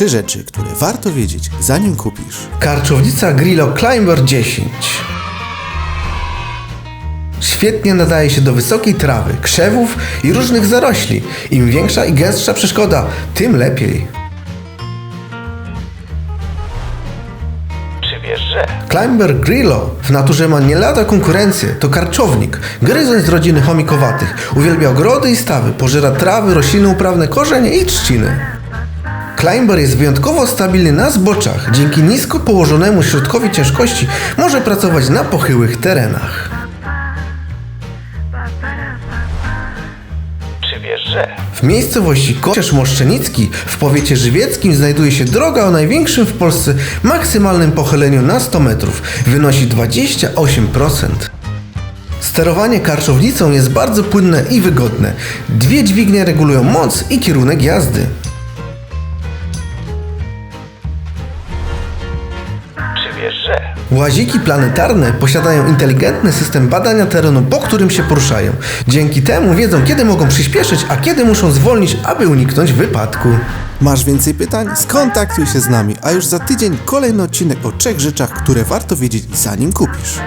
Trzy rzeczy, które warto wiedzieć, zanim kupisz. Karczownica Grillo Climber 10. Świetnie nadaje się do wysokiej trawy, krzewów i różnych zarośli. Im większa i gęstsza przeszkoda, tym lepiej. Czy wiesz, że Climber Grillo w naturze ma nie lada konkurencję. To karczownik, gryzoń z rodziny chomikowatych. Uwielbia ogrody i stawy, pożera trawy, rośliny uprawne, korzenie i trzciny. Climber jest wyjątkowo stabilny na zboczach. Dzięki nisko położonemu środkowi ciężkości może pracować na pochyłych terenach. czy wiesz, że W miejscowości Kocierz Moszczenicki w powiecie żywieckim znajduje się droga o największym w Polsce maksymalnym pochyleniu na 100 metrów. Wynosi 28%. Sterowanie karczownicą jest bardzo płynne i wygodne. Dwie dźwignie regulują moc i kierunek jazdy. Wiesz, że Łaziki planetarne posiadają inteligentny system badania terenu, po którym się poruszają. Dzięki temu wiedzą, kiedy mogą przyspieszyć, a kiedy muszą zwolnić, aby uniknąć wypadku. Masz więcej pytań? Skontaktuj się z nami, a już za tydzień kolejny odcinek o trzech rzeczach, które warto wiedzieć, zanim kupisz.